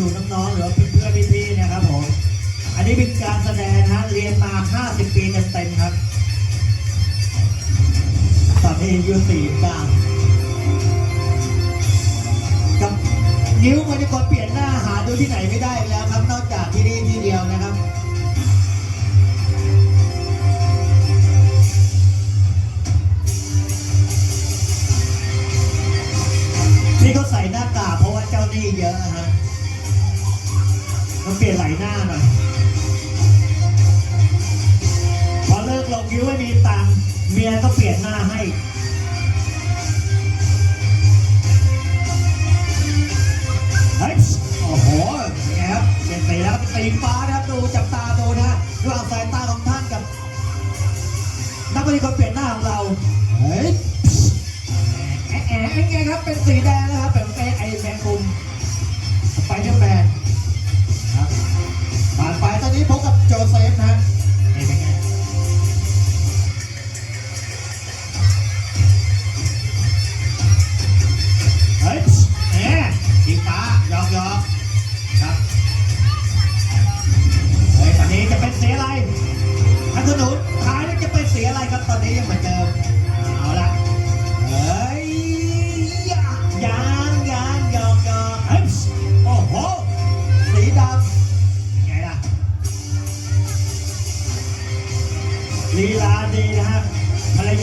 นูๆน้องๆหรือเพื่อนๆพี่ๆนะครับผมอันนี้เป็นการแสดงนะเรียนมา 50 ปีเต็มครับตอนนี้อายุสี่บ้างกับนิ้วมันจะกดเปลี่ยนหน้าหาดูที่ไหนไม่ได้แล้วครับ นอกจากที่นี่ที่เดียวนะครับนี่เขาใส่หน้ากากเพราะว่าเจ้าหนี้เยอะฮะ no.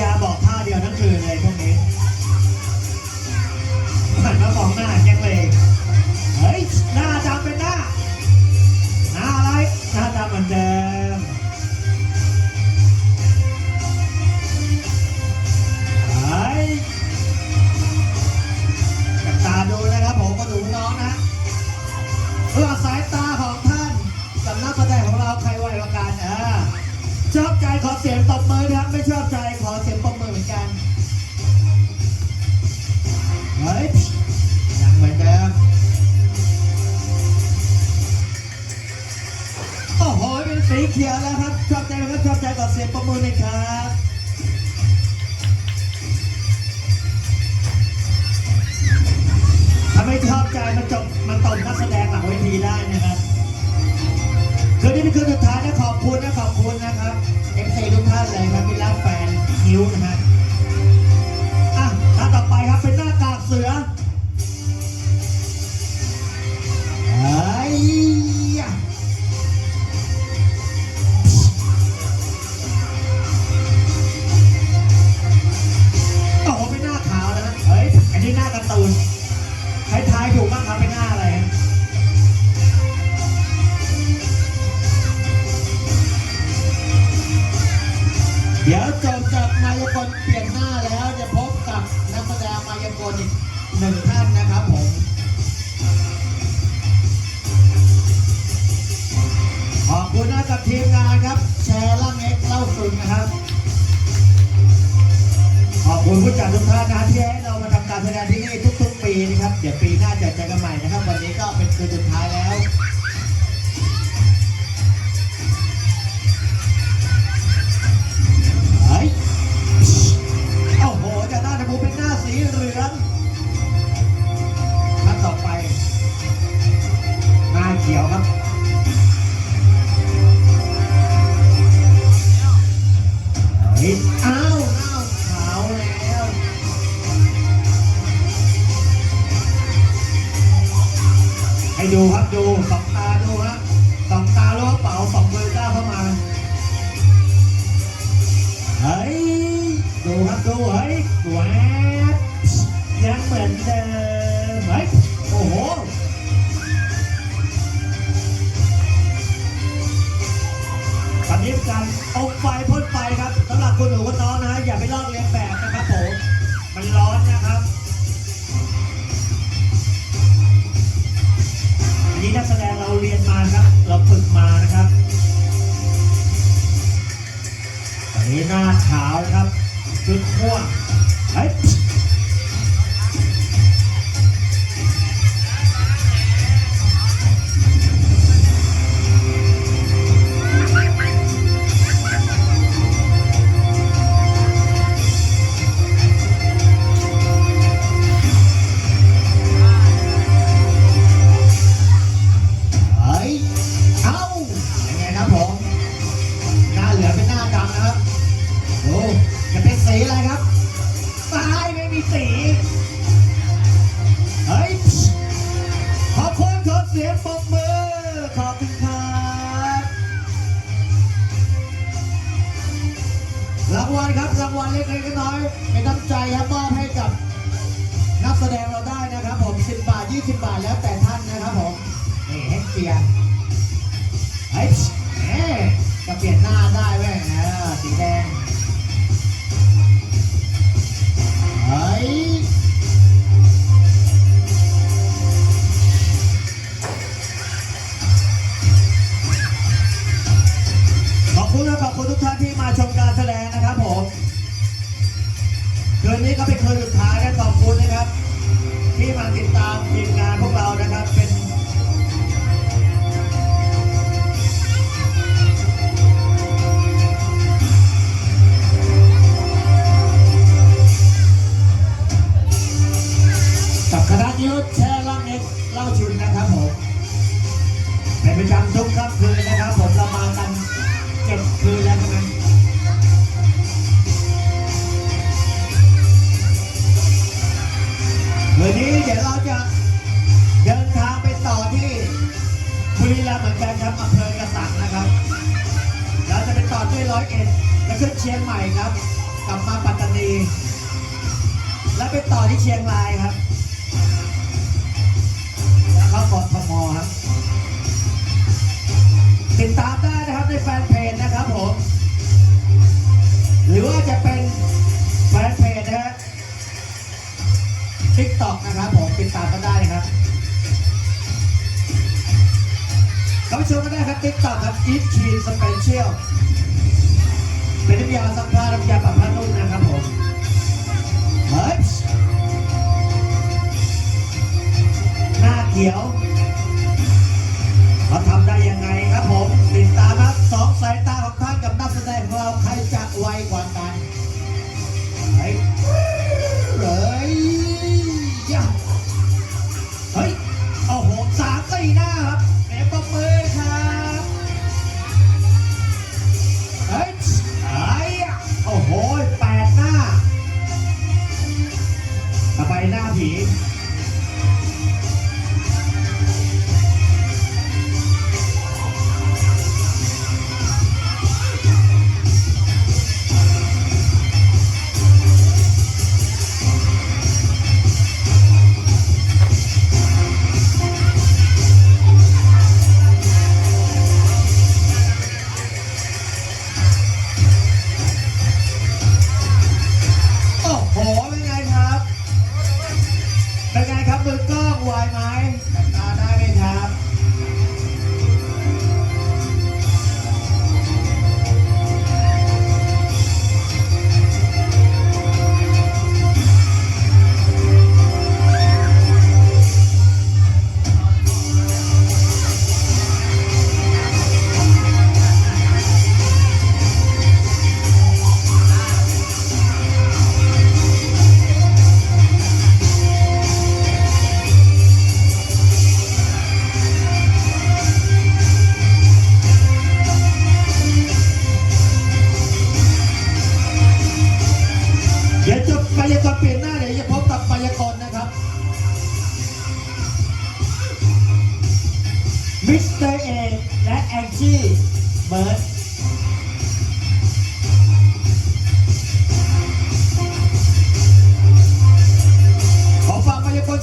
ยาบอกท่าเดียวทั้งคืนเลยพวก รางวัลครับรางวัลเล็กๆน้อยๆเป็นน้ำใจครับมอบให้กับ นักแสดงเราได้นะครับผม10บาท 20 บาทแล้วแต่ท่านนะครับผมนี่ให้เกียร์เฮ้ยจะเปลี่ยนหน้าได้เว้ยเออสีแดงเฮ้ยขอบคุณและขอบคุณทุกท่านที่มาชม เป็นคืนสุดท้ายและขอบคุณนะครับ ที่มาติดตามทีมงานพวกเรานะครับ เป็นกับคณะยุทธแช่ล่างเอ็กเล่าชุนนะครับผมเป็นประจำทุกค่ำคืนนะครับ ดแล้วขึ้นเชียงใหม่ครับ กลับมาปัตตานี แล้วไปต่อที่เชียงรายครับ แล้วเขากทมครับ ติดตามได้นะครับในแฟนเพจนะครับผม หรือว่าจะเป็นแฟนเพจนะฮะทิกตอกนะครับผมติดตามกันได้นะครับเข้าไปชมกันได้ครับทิกตอกครับอีทคีนสเปเชียล เป็นน้ำยาซักผ้าน้ำยาปรับผ้านุ่มนะครับผมเฮ้ยหน้าเขียวเขาทำได้ยังไงครับผมติดตามครับสองสายตาของท่าน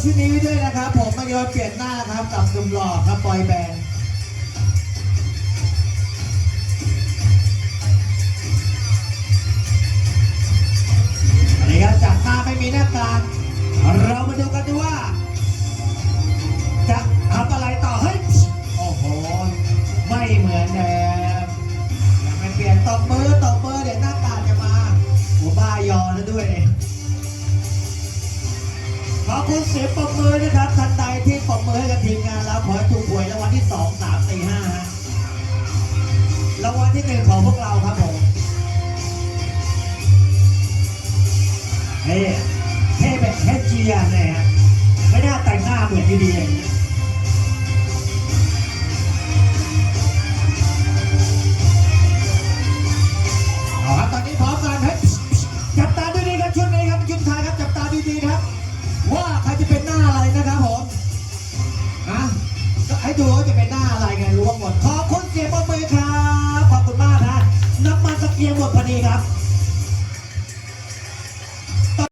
ชิ้นนี้ด้วยนะครับ ผมพยากรณ์เปลี่ยนหน้าครับกับหนุ่มหล่อครับบอยแบนด์อันนี้ครับจากหน้าไม่มีหน้ากากเรามาดูกันดูว่า จะทำอะไรต่อเฮ้ยโอ้โห ไม่เหมือนเดิมยังไม่เปลี่ยนตบมือ อบคุณเสียงปรบมือนะครับท่านใดที่ปรบมือให้กับทีมงานเราขอให้ถูกหวยรางวัลที่สองสามสี่ห้าฮะรางวัลที่หนึ่งของพวกเราครับผมเฮ้เท่แบบเท่เจียนเลยฮะไม่น่าแต่งหน้าเหมือนดีๆอย่างนี้